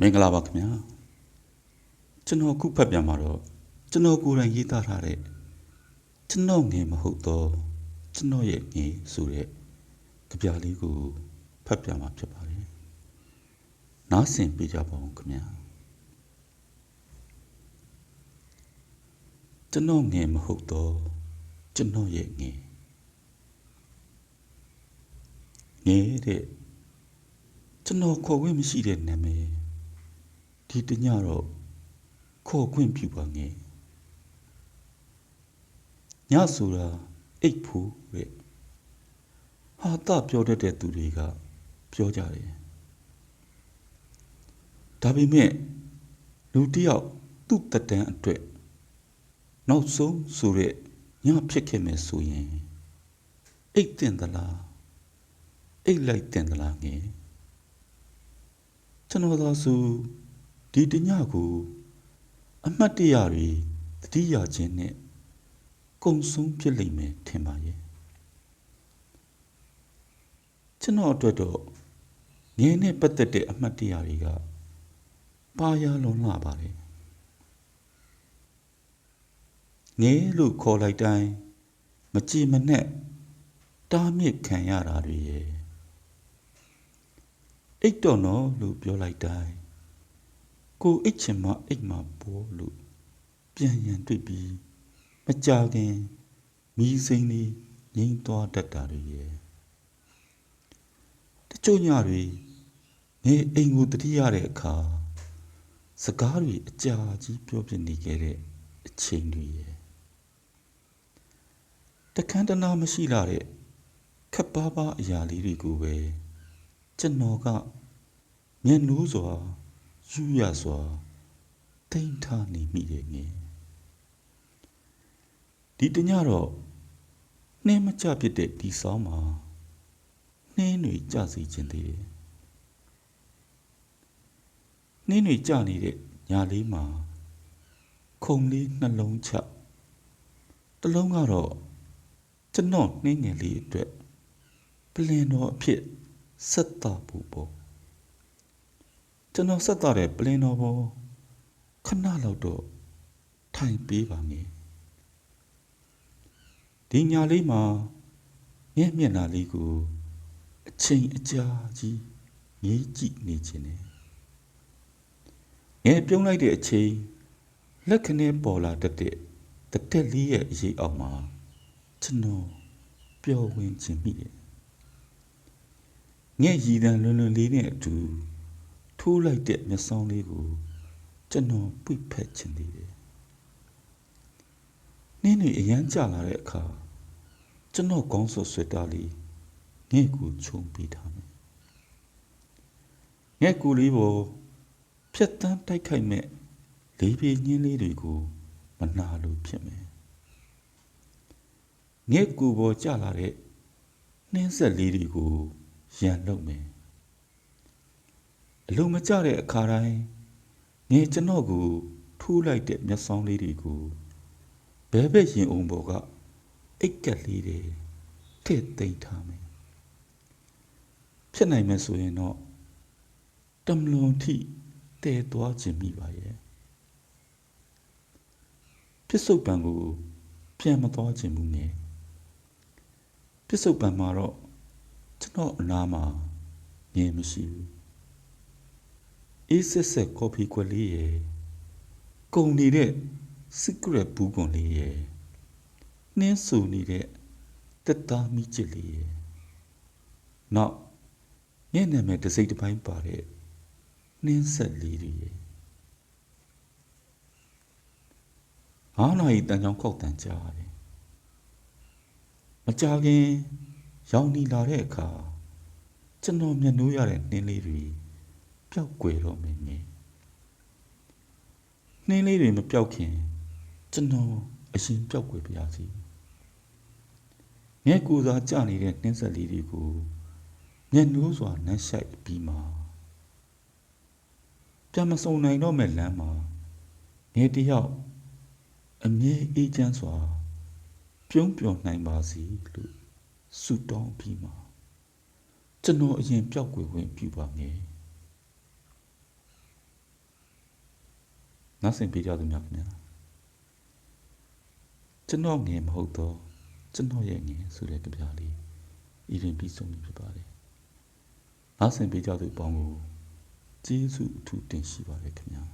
မင်္ဂလာပါခင်ဗျာကျွန်တော်ခုဖတ်ပြန်မှာတော့ကျွန်တော်ကိုယ်တိုင်ရေးသားထားတဲ့ကျွန်တော်ငယ်မဟုတ်တော့ကျွန်တော်ရဲ့ငယ်ဆိုတဲ့ကြပြလေးကိုဖတ်ပြန်မှာဖြစ်ပါတယ်နားဆင်ပေးကြပါဦးခင်ဗျာကျွန်တော်ငယ်မဟုတ်တော့ကျွန်တော်ရဲ့ငယ်ငယ်တဲ့ကျွန်တော်ခေါ်ခွင့်မရှိတဲ့နာမည် ဒီတညတော့ခေါ်ခွင့်ပြုပါငယ်ညဆိုတာအိတ်ဖို့တဲ့ဟာတပြောတတ်တဲ့သူတွေကပြောကြတယ်ဒါပေမဲ့လူတစ်ယောက်သူ့တက်တန်းအတွက်နောက်ဆုံးဆိုတဲ့ညဖြစ်ခဲ့မယ်ဆိုရင်အိတ်တင်သလားအိတ်လိုက်တင်သလားငယ်ကျွန်တော်သာဆို ဒီတညကိုအမှတ်တရတွေတတိယချင်းနဲ့ကုံဆုံးဖြစ်လိမ့်မယ်ထင်ပါရဲ့ကျွန်တော်အတွက်တော့ငင်းနဲ့ပတ်သက်တဲ့အမှတ်တရတွေကပါရလွန်လာပါတယ်ငဲလို့ခေါ်လိုက်တိုင်းမကြည်မနဲ့တားမြစ်ခံရတာတွေရဲ့အိတ်တော်နော်လို့ပြောလိုက်တိုင်း ကိုအိတ်ချင်မအိတ်မှာပေါ်လို့ပြန်ရန်တွေ့ပြီးမကြခင်မီးစိမ်းလေးငိမ့်သွားတတ်တာတွေရဲ့တချို့ညတွေငယ်အိမ်ကိုတတိရတဲ့အခါစကားတွေအကြာကြီးပြောပြနေခဲ့တဲ့အချိန်တွေရဲ့တခန်းတနာမရှိလာတဲ့ခပ်ပါးပါးအရာလေးတွေကိုပဲကျွန်တော်ကမျက်နှိုးစွာ ယူရစွာတိမ်ထားနေမိရဲ့ငယ်ဒီတညတော့နှင်းမကြဖြစ်တဲ့ဒီဆောင်မှာနှင်းတွေကြစီခြင်းသေးတယ်နှင်းတွေကြနေတဲ့ညာလေးမှာခုံလေးနှလုံးချတစ်လုံးကတော့ကျွန်တော်နှင်းငယ်လေးအတွက်ပလင်တော်အဖြစ်ဆက်တာပူပေါ့ ကျွန်တော်ဆက်တာတဲ့ပလင်တော်ပေါ်ခဏလောက်တော့ထိုင်ပေးပါငယ်ဒီညာလေးမှာမျက်မျက်နှာလေးကိုအချိန်အကြာကြီးမြည်ကြည့်နေခြင်းနဲ့ငယ်ပြုံးလိုက်တဲ့အချိန်လက်ခနဲ့ပေါ်လာတတ်တဲ့တတက်လေးရဲ့အရေးအောက်မှာကျွန်တော်ပျော်ဝင်ခြင်းမိတယ်ငဲ့ရည်တန်လွန်လွန်လေးနဲ့အတူ ထိုးလိုက်တဲ့မျက်စောင်းလေးကိုကျွန်တော်ပြိဖက်ခြင်းသေးတယ်။နင်းနေအရန်ကြလာတဲ့အခါကျွန်တော်ကောင်းဆိုဆွေတာလေးငဲ့ကိုခြုံပေးထားမယ်။ငဲ့ကိုလေးပေါ်ဖြတ်တန်းတိုက်ခိုက်မဲ့လေးပြေညင်းလေးတွေကိုမနာလို့ဖြစ်မယ်။ငဲ့ကိုပေါ်ကြလာတဲ့နှင်းဆက်လေးတွေကိုရန်လုပ်မယ်အ လုံးမကြတဲ့အခါတိုင်းငယ်ကျွန်တော်ကိုထိုးလိုက်တဲ့မျက်စောင်းလေးတွေကိုဘဲဘက်ရင်အောင်ပေါ်ကအိတ်ကက်လေးတွေထည့်သိမ့်ထားမယ်ဖြစ်နိုင်မယ်ဆိုရင်တော့တမလွန်ထိတဲသွားခြင်းမိပါရဲ့ပစ္စုပန်ကိုပြန်မသွားခြင်းဘူးငယ်ပစ္စုပန်မှာတော့ကျွန်တော်အနာမှာငြင်းမရှိဘူး အေးဆက်ဆက်ကော်ဖီခွက်လေးရယ်ကုန်နေတဲ့ secret ဘူးကွန်လေးရယ်နှင်းဆူနေတဲ့တက်သားမိချစ်လေးရယ်နောက်ညနေမဲ့တစိမ့်တစ်ပိုင်းပါတဲ့နှင်းဆက်လေးတွေရယ်အားနာရီတန်ချောင်းခောက်တန်ကြားတယ်မကြခင် ရောင်နီလာတဲ့အခါကျွန်တော်မျက်နှိုးရတဲ့နှင်းလေးတွေ ပျောက်ကွယ်တော့မယ်ငယ်နှင်းလေးတွေမပျောက်ခင်ကျွန်တော်အရင်ပျောက်ကွယ်ပါရစေငယ်ကိုစားကြနေတဲ့နှင်းဆက်လေးတွေကိုမျက်နှိုးစွာနှက်ဆိုင်ပြီးမှပြန်မစုံနိုင်တော့မဲ့လမ်းမှာငယ်တယောက်အမြဲအေးချမ်းစွာပြုံးပျော်နိုင်ပါစေလို့ဆုတောင်းပြီးမှကျွန်တော်အရင်ပျောက်ကွယ်ဝင်ပြပါငယ် နားဆင်ပေးကြသူများခင်ဗျာကျွန်တော်ငယ်မဟုတ်တော့ကျွန်တော်ရဲ့ငယ်ဆိုတဲ့ကြပြလေးဤရင်ပြီးဆုံးပြီဖြစ်ပါတယ်နားဆင်ပေးကြသူအပေါင်းကိုကျေးဇူးအထူးတင်ရှိပါတယ်ခင်ဗျာ